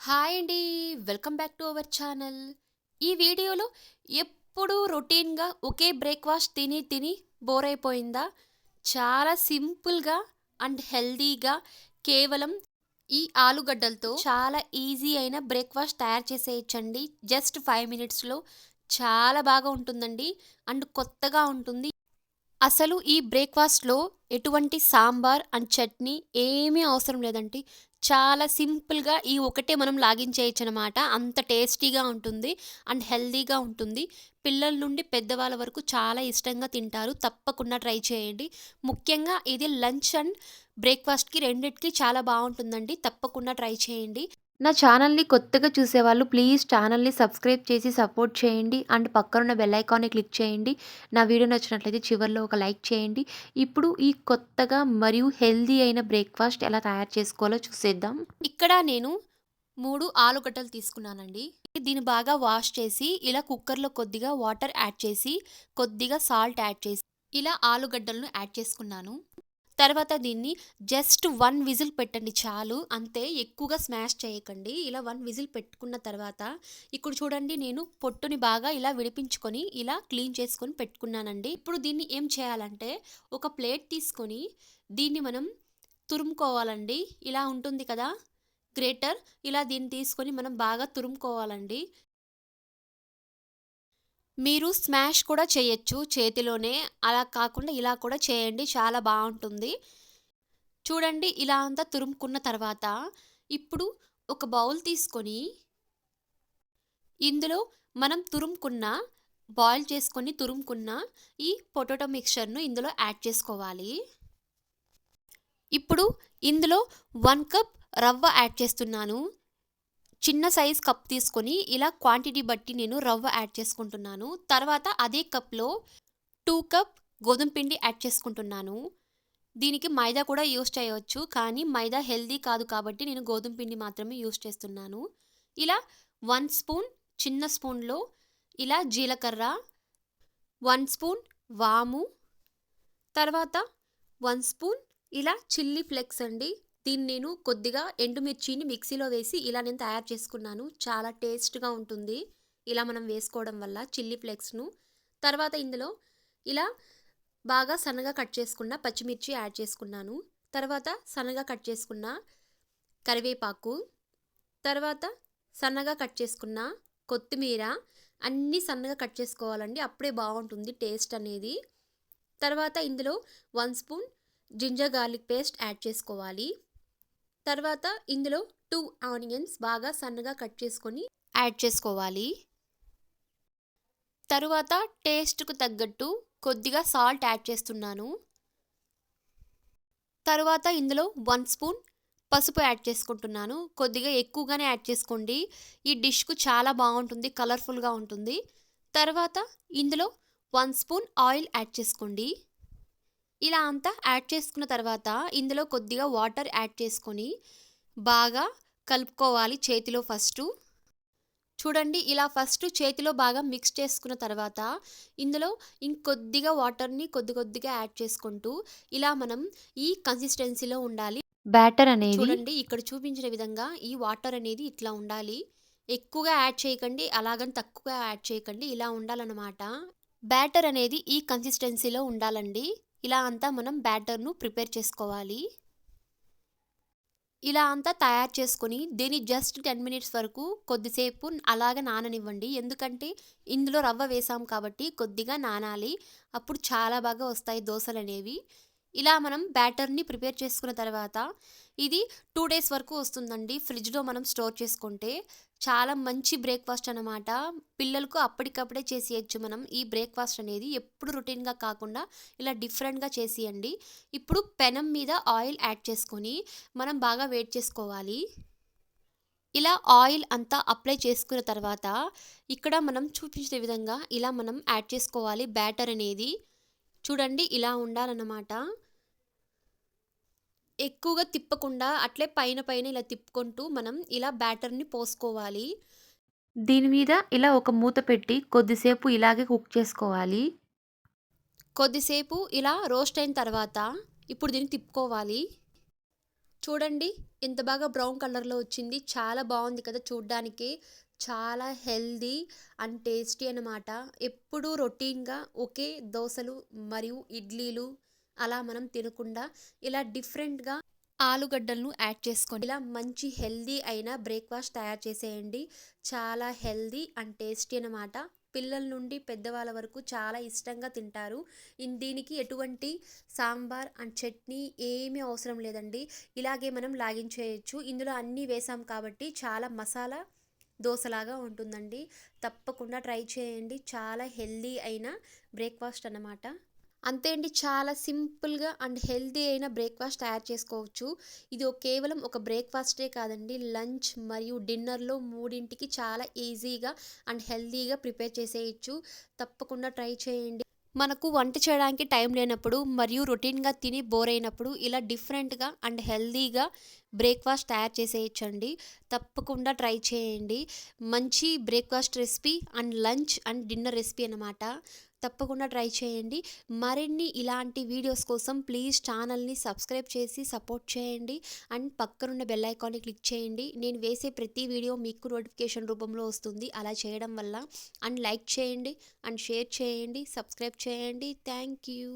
Hi అండి welcome back to our channel. ఈ వీడియోలో ఎప్పుడూ రొటీన్గా ఒకే బ్రేక్ఫాస్ట్ తిని తిని బోర్ అయిపోయిందా? చాలా సింపుల్గా అండ్ హెల్దీగా కేవలం ఈ ఆలుగడ్డలతో చాలా ఈజీ అయిన బ్రేక్ఫాస్ట్ తయారు చేసేయచ్చండి. జస్ట్ ఫైవ్ మినిట్స్లో చాలా బాగా ఉంటుందండి అండ్ కొత్తగా ఉంటుంది. అసలు ఈ బ్రేక్ఫాస్ట్లో ఎటువంటి సాంబార్ అండ్ చట్నీ ఏమీ అవసరం లేదండి. చాలా సింపుల్గా ఈ ఒకటే మనం లాగిన్ చేయొచ్చు అనమాట అంత టేస్టీగా ఉంటుంది అండ్ హెల్దీగా ఉంటుంది. పిల్లల నుండి పెద్దవాళ్ళ వరకు చాలా ఇష్టంగా తింటారు. తప్పకుండా ట్రై చేయండి. ముఖ్యంగా ఇది లంచ్ అండ్ బ్రేక్ఫాస్ట్కి రెండింటికి చాలా బాగుంటుందండి. తప్పకుండా ట్రై చేయండి. నా ఛానల్ని కొత్తగా చూసేవాళ్ళు ప్లీజ్ ఛానల్ని సబ్స్క్రైబ్ చేసి సపోర్ట్ చేయండి. అండ్ పక్కనున్న బెల్ ఐకాన్ని క్లిక్ చేయండి. నా వీడియో నచ్చినట్లయితే చివరిలో ఒక లైక్ చేయండి. ఇప్పుడు ఈ కొత్తగా మరియు హెల్దీ అయిన బ్రేక్ఫాస్ట్ ఎలా తయారు చేసుకోవాలో చూసేద్దాం. ఇక్కడ నేను మూడు ఆలుగడ్డలు తీసుకున్నానండి. దీన్ని బాగా వాష్ చేసి ఇలా కుక్కర్లో కొద్దిగా వాటర్ యాడ్ చేసి కొద్దిగా సాల్ట్ యాడ్ చేసి ఇలా ఆలుగడ్డలను యాడ్ చేసుకున్నాను. తర్వాత దీన్ని జస్ట్ వన్ విజిల్ పెట్టండి చాలు అంతే ఎక్కువగా స్మాష్ చేయకండి. ఇలా వన్ విజిల్ పెట్టుకున్న తర్వాత ఇప్పుడు చూడండి నేను పొట్టుని బాగా ఇలా విడిపించుకొని ఇలా క్లీన్ చేసుకొని పెట్టుకున్నానండి. ఇప్పుడు దీన్ని ఏం చేయాలంటే ఒక ప్లేట్ తీసుకొని దీన్ని మనం తురుముకోవాలండి. ఇలా ఉంటుంది కదా గ్రేటర్. ఇలా దీన్ని తీసుకొని మనం బాగా తురుముకోవాలండి. మీరు స్మాష్ కూడా చేయొచ్చు చేతిలోనే. అలా కాకుండా ఇలా కూడా చేయండి. చాలా బాగుంటుంది. చూడండి ఇలా అంతా తురుముకున్న తర్వాత ఇప్పుడు ఒక బౌల్ తీసుకొని ఇందులో మనం తురుముకున్న బాయిల్ చేసుకొని తురుముకున్న ఈ పొటాటో మిక్చర్ను ఇందులో యాడ్ చేసుకోవాలి. ఇప్పుడు ఇందులో వన్ కప్ రవ్వ యాడ్ చేస్తున్నాను. చిన్న సైజ్ కప్ తీసుకొని ఇలా క్వాంటిటీ బట్టి నేను రవ్వ యాడ్ చేసుకుంటున్నాను. తర్వాత అదే కప్లో టూ కప్ గోధుమ పిండి యాడ్ చేసుకుంటున్నాను. దీనికి మైదా కూడా యూస్ చేయవచ్చు కానీ మైదా హెల్దీ కాదు కాబట్టి నేను గోధుమ పిండి మాత్రమే యూస్ చేస్తున్నాను. ఇలా వన్ స్పూన్ చిన్న స్పూన్లో ఇలా జీలకర్ర వన్ స్పూన్ వాము తర్వాత వన్ స్పూన్ ఇలా చిల్లీ ఫ్లెక్స్ అండి. దీన్ని నేను కొద్దిగా ఎండుమిర్చిని మిక్సీలో వేసి ఇలా నేను తయారు చేసుకున్నాను. చాలా టేస్ట్గా ఉంటుంది. ఇలా మనం వేసుకోవడం వల్ల చిల్లీ ఫ్లేక్స్ను. తర్వాత ఇందులో ఇలా బాగా సన్నగా కట్ చేసుకున్న పచ్చిమిర్చి యాడ్ చేసుకున్నాను. తర్వాత సన్నగా కట్ చేసుకున్న కరివేపాకు. తర్వాత సన్నగా కట్ చేసుకున్న కొత్తిమీర. అన్నీ సన్నగా కట్ చేసుకోవాలండి. అప్పుడే బాగుంటుంది టేస్ట్ అనేది. తర్వాత ఇందులో one spoon ginger garlic paste add చేసుకోవాలి. తర్వాత ఇందులో టూ ఆనియన్స్ బాగా సన్నగా కట్ చేసుకొని యాడ్ చేసుకోవాలి. తరువాత టేస్ట్కు తగ్గట్టు కొద్దిగా సాల్ట్ యాడ్ చేస్తున్నాను. తరువాత ఇందులో వన్ స్పూన్ పసుపు యాడ్ చేసుకుంటున్నాను. కొద్దిగా ఎక్కువగానే యాడ్ చేసుకోండి. ఈ డిష్కు చాలా బాగుంటుంది కలర్ఫుల్గా ఉంటుంది. తర్వాత ఇందులో వన్ స్పూన్ ఆయిల్ యాడ్ చేసుకోండి. ఇలా అంతా యాడ్ చేసుకున్న తర్వాత ఇందులో కొద్దిగా వాటర్ యాడ్ చేసుకొని బాగా కలుపుకోవాలి చేతిలో ఫస్ట్. చూడండి ఇలా ఫస్ట్ చేతిలో బాగా మిక్స్ చేసుకున్న తర్వాత ఇందులో ఇంకొద్దిగా వాటర్ని కొద్ది కొద్దిగా యాడ్ చేసుకుంటూ ఇలా మనం ఈ కన్సిస్టెన్సీలో ఉండాలి. బ్యాటర్ అనేది చూడండి ఇక్కడ చూపించిన విధంగా ఈ వాటర్ అనేది ఇట్లా ఉండాలి. ఎక్కువగా యాడ్ చేయకండి అలాగని తక్కువగా యాడ్ చేయకండి ఇలా ఉండాలన్నమాట. బ్యాటర్ అనేది ఈ కన్సిస్టెన్సీలో ఉండాలండి. ఇలా అంతా మనం బ్యాటర్ను ప్రిపేర్ చేసుకోవాలి. ఇలా అంతా తయారు చేసుకొని దీన్ని జస్ట్ టెన్ మినిట్స్ వరకు కొద్దిసేపు అలాగ నాననివ్వండి. ఎందుకంటే ఇందులో రవ్వ వేసాం కాబట్టి కొద్దిగా నానాలి. అప్పుడు చాలా బాగా వస్తాయి దోశలు అనేవి ఇలా మనం బ్యాటర్ని ప్రిపేర్ చేసుకున్న తర్వాత ఇది టూ డేస్ వరకు వస్తుందండి. ఫ్రిడ్జ్లో మనం స్టోర్ చేసుకుంటే చాలా మంచి బ్రేక్ఫాస్ట్ అనమాట పిల్లలకు అప్పటికప్పుడే చేసేయచ్చు మనం. ఈ బ్రేక్ఫాస్ట్ అనేది ఎప్పుడు రొటీన్గా కాకుండా ఇలా డిఫరెంట్గా చేసేయండి. ఇప్పుడు పెనం మీద ఆయిల్ యాడ్ చేసుకొని మనం బాగా వెయిట్ చేసుకోవాలి. ఇలా ఆయిల్ అంతా అప్లై చేసుకున్న తర్వాత ఇక్కడ మనం చూపించిన విధంగా ఇలా మనం యాడ్ చేసుకోవాలి. బ్యాటర్ అనేది చూడండి ఇలా ఉండాలన్నమాట. ఎక్కువగా తిప్పకుండా అట్లే పైన పైన ఇలా తిప్పుకుంటూ మనం ఇలా బ్యాటర్ని పోసుకోవాలి. దీని మీద ఇలా ఒక మూత పెట్టి కొద్దిసేపు ఇలాగే కుక్ చేసుకోవాలి. కొద్దిసేపు ఇలా రోస్ట్ అయిన తర్వాత ఇప్పుడు దీన్ని తిప్పుకోవాలి. చూడండి ఎంత బాగా బ్రౌన్ కలర్లో వచ్చింది. చాలా బాగుంది కదా చూడ్డానికి. చాలా హెల్దీ అండ్ టేస్టీ అన్నమాట. ఎప్పుడూ రొటీన్గా ఒకే దోశలు మరియు ఇడ్లీలు అలా మనం తినకుండా ఇలా డిఫరెంట్గా ఆలుగడ్డలను యాడ్ చేసుకోండి. ఇలా మంచి హెల్దీ అయిన బ్రేక్ఫాస్ట్ తయారు చేసేయండి. చాలా హెల్దీ అండ్ టేస్టీ అన్నమాట. పిల్లల నుండి పెద్దవాళ్ళ వరకు చాలా ఇష్టంగా తింటారు. దీనికి ఎటువంటి సాంబార్ అండ్ చట్నీ ఏమీ అవసరం లేదండి. ఇలాగే మనం లాగించేయచ్చు. ఇందులో అన్నీ వేసాం కాబట్టి చాలా మసాలా దోశలాగా ఉంటుందండి. తప్పకుండా ట్రై చేయండి. చాలా హెల్దీ అయిన బ్రేక్ఫాస్ట్ అన్నమాట. అంతే అండి చాలా సింపుల్గా అండ్ హెల్దీ అయిన బ్రేక్ఫాస్ట్ తయారు చేసుకోవచ్చు. ఇది కేవలం ఒక బ్రేక్ఫాస్టే కాదండి లంచ్ మరియు డిన్నర్లో మూడింటికి చాలా ఈజీగా అండ్ హెల్తీగా ప్రిపేర్ చేసేయచ్చు. తప్పకుండా ట్రై చేయండి. మనకు వంట చేయడానికి టైం లేనప్పుడు మరియు రొటీన్గా తిని బోర్ అయినప్పుడు ఇలా డిఫరెంట్గా అండ్ హెల్దీగా బ్రేక్ఫాస్ట్ తయారు చేసేయచ్చండి. తప్పకుండా ట్రై చేయండి. మంచి breakfast recipe and lunch and dinner recipe అన్నమాట. తప్పకుండా ట్రై చేయండి. మరిన్ని ఇలాంటి వీడియోస్ కోసం ప్లీజ్ ఛానల్ని సబ్స్క్రైబ్ చేసి సపోర్ట్ చేయండి. అండ్ పక్కనున్న బెల్ ఐకాన్ని క్లిక్ చేయండి. నేను వేసే ప్రతి వీడియో మీకు నోటిఫికేషన్ రూపంలో వస్తుంది. అలా చేయడం వల్ల అండ్ లైక్ చేయండి. అండ్ షేర్ చేయండి. సబ్స్క్రైబ్ చేయండి. Thank you.